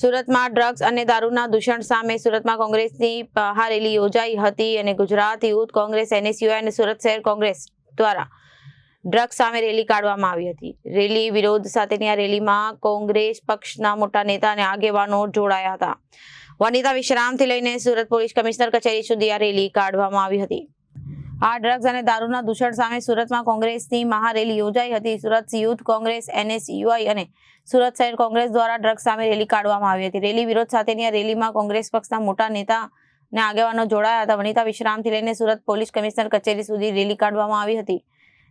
સુરતમાં ડ્રગ્સ અને દારૂના દૂષણ સામે સુરતમાં કોંગ્રેસની મહારેલી યોજાઈ હતી અને ગુજરાત યુથ કોંગ્રેસ, એનએસયુઆઈ અને સુરત શહેર કોંગ્રેસ દ્વારા ડ્રગ્સ સામે રેલી કાઢવામાં આવી હતી. રેલી વિરોધ સાથેની આ રેલીમાં કોંગ્રેસ પક્ષના મોટા નેતા અને આગેવાનો જોડાયા હતા. વનિતા વિશ્રામથી લઈને સુરત પોલીસ કમિશનર કચેરી સુધી આ રેલી કાઢવામાં આવી હતી. આ ડ્રગ્સ અને દારૂના દૂષણ સામે સુરતમાં કોંગ્રેસની મહારેલી યોજાઈ હતી. સુરત યુથ કોંગ્રેસ, એનએસયુઆઈ અને સુરત શહેર કોંગ્રેસ દ્વારા ડ્રગ્સ સામે રેલી કાઢવામાં આવી હતી. રેલી વિરોધ સાથેની આ રેલીમાં કોંગ્રેસ પક્ષના મોટા નેતા ને આગેવાનો જોડાયા હતા. વનિતા વિશ્રામથી લઈને સુરત પોલીસ કમિશનર કચેરી સુધી રેલી કાઢવામાં આવી હતી.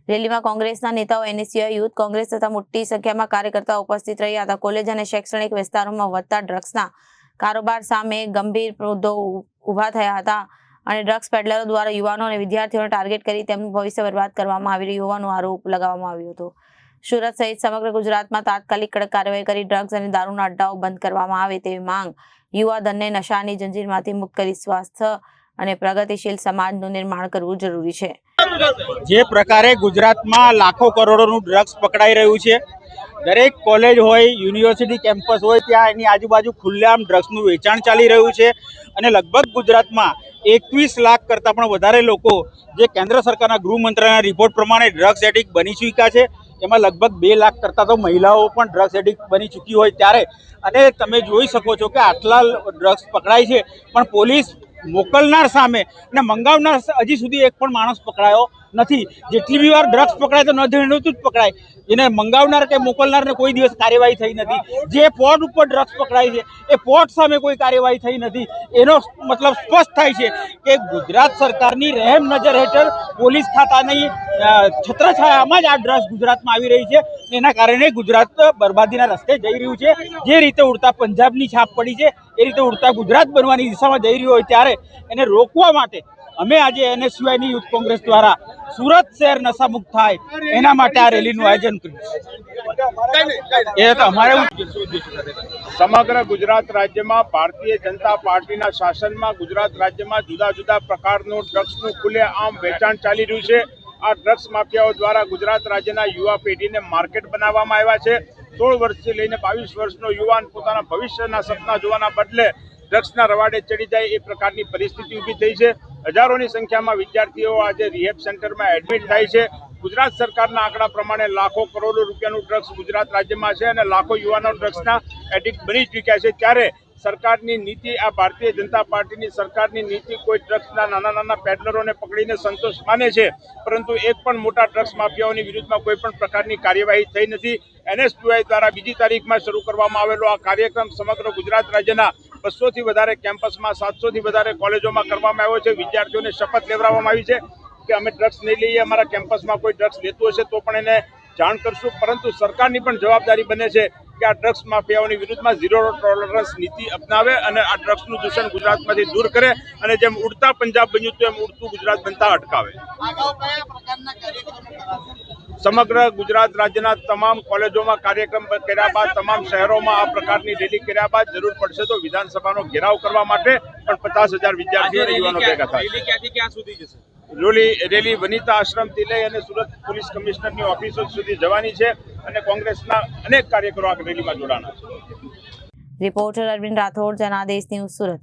રેલીમાં કોંગ્રેસના નેતાઓ, એનએસયુઆઈ, યુથ કોંગ્રેસ તથા મોટી સંખ્યામાં કાર્યકર્તાઓ ઉપસ્થિત રહ્યા હતા. કોલેજ અને શૈક્ષણિક વિસ્તારોમાં વધતા ડ્રગ્સના કારોબાર સામે ગંભીર મુદ્દો ઊભા થયા હતા. અને ડ્રગ્સ પેડલરો દ્વારા યુવાનો અને વિદ્યાર્થીઓને ટાર્ગેટ કરી તેમનું ભવિષ્ય બરબાદ કરવામાં આવી રહ્યું હોવાનો આરોપ લગાવવામાં આવ્યો હતો. સુરત સહિત સમગ્ર ગુજરાતમાં તાત્કાલિક કડક કાર્યવાહી કરી ડ્રગ્સ અને દારૂના અડ્ડાઓ બંધ કરવામાં આવે તેવી માંગ યુવા ધનને નશાની જંજીરમાંથી મુક્ત કરી સ્વાસ્થ્ય અને પ્રગતિશીલ સમાજનું નિર્માણ કરવું જરૂરી છે. જે પ્રકારે ગુજરાતમાં લાખો કરોડોનું ડ્રગ્સ પકડાઈ રહ્યું છે, દરેક કોલેજ હોય, યુનિવર્સિટી કેમ્પસ હોય, ત્યાં એની આજુબાજુ ખુલ્લેઆમ ડ્રગ્સનું વેચાણ ચાલી રહ્યું છે અને લગભગ ગુજરાતમાં એકવીસ લાખ કરતાં પણ વધારે લોકો જે કેન્દ્ર સરકારના ગૃહ મંત્રાલયના રિપોર્ટ પ્રમાણે ડ્રગ્સ એડિક્ટ બની ચૂક્યા છે. એમાં લગભગ બે લાખ કરતાં તો મહિલાઓ પણ ડ્રગ્સ એડિક્ટ બની ચૂકી હોય ત્યારે. અને તમે જોઈ શકો છો કે આટલા ડ્રગ્સ પકડાય છે. પણ પોલીસ મોકલનાર સામે અને મંગાવનાર હજી સુધી એક પણ માણસ પકડાયો નથી. જેટલી બી વાર ડ્રગ્સ પકડાય તો ન જાણીતું જ પકડાય. એને મંગાવનાર કે મોકલનારને કોઈ દિવસ કાર્યવાહી થઈ નથી. જે પોર્ટ ઉપર ડ્રગ્સ પકડાય છે, એ પોર્ટ સામે કોઈ કાર્યવાહી થઈ નથી. એનો મતલબ સ્પષ્ટ થાય છે કે ગુજરાત સરકારની રહેમ નજર હેઠળ પોલીસ ખાતાની છત્રછાયામાં જ આ ડ્રગ્સ ગુજરાતમાં આવી રહી છે. એના કારણે ગુજરાત બરબાદીના રસ્તે જઈ રહ્યું છે. જે રીતે ઉડતા પંજાબની છાપ પડી છે, એ રીતે ઉડતા ગુજરાત બનવાની દિશામાં જઈ રહ્યું હોય ત્યારે એને રોકવા માટે અમે આજે એનએસયુઆઈની યુથ કોંગ્રેસ દ્વારા સુરત શહેર નશામુક્ત થાય એના માટે આ રેલીનું આયોજન કર્યું છે. એ તો અમારે સમગ્ર ગુજરાત રાજ્યમાં ભારતીય જનતા પાર્ટીના શાસનમાં ગુજરાત રાજ્યમાં જુદા જુદા પ્રકારનું ડ્રગ્સનું ખુલ્લેઆમ વેચાણ ચાલી રહ્યું છે. આ ડ્રગ્સ માફિયાઓ દ્વારા ગુજરાત રાજ્યના યુવા પેઢીને માર્કેટ બનાવવામાં આવ્યા છે. સોળ વર્ષથી લઈને બાવીસ વર્ષનો યુવાન પોતાના ભવિષ્યના સપના જોવાના બદલે ડ્રગ્સના રવાડે ચડી જાય એ પ્રકારની પરિસ્થિતિ ઊભી થઈ છે. હજારોની સંખ્યામાં વિદ્યાર્થીઓ આજે રિહેબ સેન્ટરમાં એડમિટ થાય છે. ગુજરાત સરકારના આંકડા પ્રમાણે લાખો કરોડો રૂપિયાનું ડ્રગ્સ ગુજરાત રાજ્યમાં છે અને લાખો યુવાનો ડ્રગ્સના એડિક્ટ બની ચૂક્યા છે. ત્યારે સરકારની નીતિ, આ ભારતીય જનતા પાર્ટીની સરકારની નીતિ કોઈ ડ્રગ્સના નાના નાના પેડલરોને પકડીને સંતોષ માને છે, પરંતુ એક પણ મોટા ડ્રગ્સ માફિયાઓની વિરુદ્ધમાં કોઈ પણ પ્રકારની કાર્યવાહી થઈ નથી. એનએસયુઆઈ દ્વારા બીજી તારીખમાં શરૂ કરવામાં આવેલો આ કાર્યક્રમ સમગ્ર ગુજરાત રાજ્યના બસોથી વધારે કેમ્પસમાં, સાતસોથી વધારે કોલેજોમાં કરવામાં આવ્યો છે. વિદ્યાર્થીઓને શપથ લેવડાવવામાં આવી છે કે અમે ડ્રગ્સ નહીં લઈએ, અમારા કેમ્પસમાં કોઈ ડ્રગ્સ લેતું હશે તો પણ એને જાણ કરશું. પરંતુ સરકારની પણ જવાબદારી બને છે કે આ ડ્રગ્સ માફિયાઓની વિરુદ્ધમાં ઝીરો ટોલરન્સ નીતિ અપનાવે અને આ ડ્રગ્સનું દૂષણ ગુજરાતમાંથી દૂર કરે અને જેમ ઉડતા પંજાબ બન્યું તેમ ઉડતું ગુજરાત બનતા અટકાવે. સમગ્ર ગુજરાત રાજ્યના તમામ કોલેજોમાં કાર્યક્રમ કર્યા બાદ તમામ શહેરોમાં આ પ્રકારની રેલી કર્યા બાદ જરૂર પડશે તો વિધાનસભાનો ઘેરાવ કરવા માટે પણ પચાસ હજાર વિદ્યાર્થીઓ અને યુવાનો ભેગા થાય રેલી રેલી વનિતા આશ્રમથી લઈ અને સુરત પોલીસ કમિશનરની ઓફિસો સુધી જવાની છે અને કોંગ્રેસના અનેક કાર્યકરો આ રેલીમાં જોડાના છે. Reporter Arvind Rathod Janadesh news Surat.